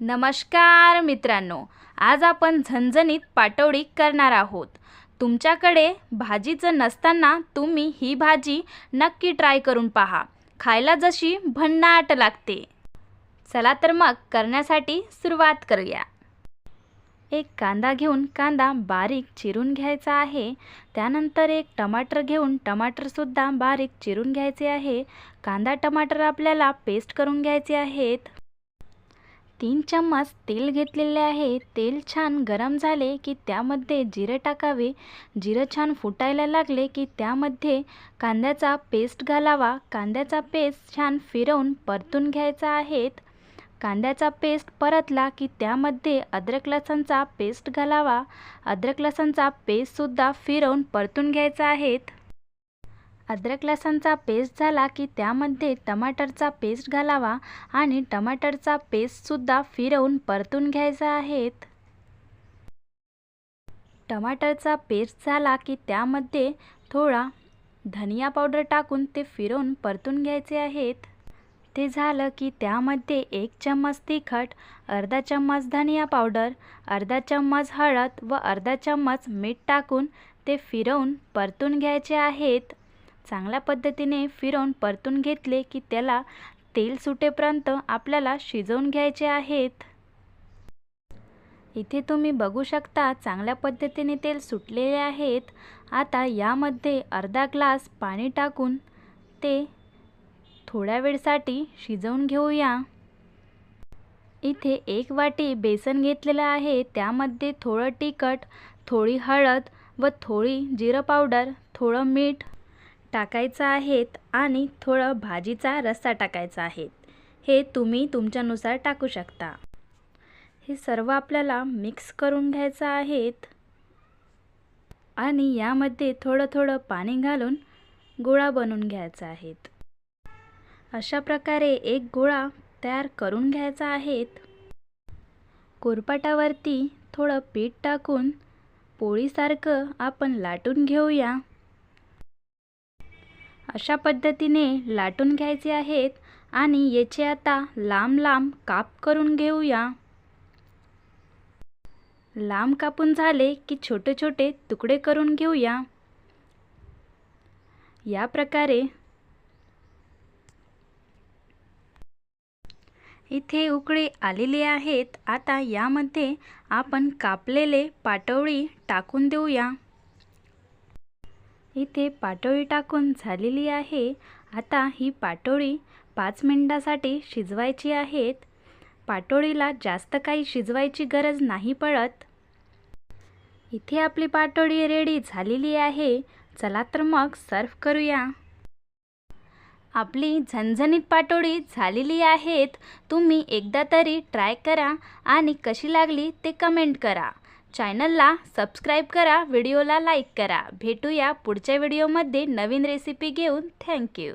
नमस्कार मित्रांनो आज आपण झणझणीत पाटवडी करणार आहोत. तुमच्याकडे भाजीचं नसताना तुम्ही ही भाजी नक्की ट्राय करून पहा. खायला जशी भन्नाट लागते. चला तर मग करण्यासाठी सुरुवात करूया. एक कांदा घेऊन कांदा बारीक चिरून घ्यायचा आहे. त्यानंतर एक टमाटर घेऊन टमाटरसुद्धा बारीक चिरून घ्यायचे आहे. कांदा टमाटर आपल्याला पेस्ट करून घ्यायचे आहेत. तीन चम्मच तेल घेतलेले आहे. तेल छान गरम झाले की त्यामध्ये जिरं टाकावे. जिरं छान फुटायला लागले की त्यामध्ये कांद्याचा पेस्ट घालावा. कांद्याचा पेस्ट छान फिरवून परतून घ्यायचा आहेत कांद्याचा पेस्ट परतला की त्यामध्ये अद्रक लसणचा पेस्ट घालावा. अद्रक लसणचा पेस्टसुद्धा फिरवून परतून घ्यायचा आहेत अद्रक लसणचा पेस्ट झाला की त्यामध्ये टमाटरचा पेस्ट घालावा आणि टमाटरचा पेस्टसुद्धा फिरवून परतून घ्यायचा आहेत. टमाटरचा पेस्ट झाला की त्यामध्ये थोडा धनिया पावडर टाकून ते फिरवून परतून घ्यायचे आहेत. ते झालं की त्यामध्ये एक चम्मच तिखट अर्धा चम्मच धनिया पावडर अर्धा चम्मच हळद व अर्धा चम्मच मीठ टाकून ते फिरवून परतून घ्यायचे आहेत. चांगल्या पद्धतीने फिरवून परतून घेतले की त्याला तेल सुटेपर्यंत आपल्याला शिजवून घ्यायचे आहेत. इथे तुम्ही बघू शकता चांगल्या पद्धतीने तेल सुटलेले आहेत. आता यामध्ये अर्धा ग्लास पाणी टाकून ते थोड्या वेळसाठी शिजवून घेऊया. इथे एक वाटी बेसन घेतलेलं आहे. त्यामध्ये थोडं तिखट थोडी हळद व थोडी जिरं पावडर थोडं मीठ टाकायचं आहेत आणि थोडं भाजीचा रस्सा टाकायचा आहे हे तुम्ही तुमच्यानुसार टाकू शकता. हे सर्व आपल्याला मिक्स करून घ्यायचं आहेत. आणि यामध्ये थोडं थोडं पाणी घालून गोळा बनवून घ्यायचा आहेत. अशा प्रकारे एक गोळा तयार करून घ्यायचा आहेत. कोरपाटावरती थोडं पीठ टाकून पोळीसारखं आपण लाटून घेऊया. अशा पद्धतीने लाटून घ्यायचे आहेत आणि याचे आता लांब लांब काप करून घेऊया. लांब कापून झाले की छोटे छोटे तुकडे करून घेऊया. या प्रकारे इथे उकळी आलेली आहेत. आता यामध्ये आपण कापलेले पाटवळी टाकून देऊया. इथे पाटोळी टाकून झालेली आहे. आता ही पाटोळी पाच मिनिटासाठी शिजवायची आहेत. पाटोळीला जास्त काही शिजवायची गरज नाही पडत. इथे आपली पाटोळी रेडी झालेली आहे. चला तर मग सर्व करूया. आपली झणझणीत पाटोळी झालेली आहेत. तुम्ही एकदा तरी ट्राय करा आणि कशी लागली ते कमेंट करा. चॅनलला सबस्क्राईब करा व्हिडिओला लाईक करा. भेटूया पुढच्या व्हिडिओमध्ये नवीन रेसिपी घेऊन. थँक्यू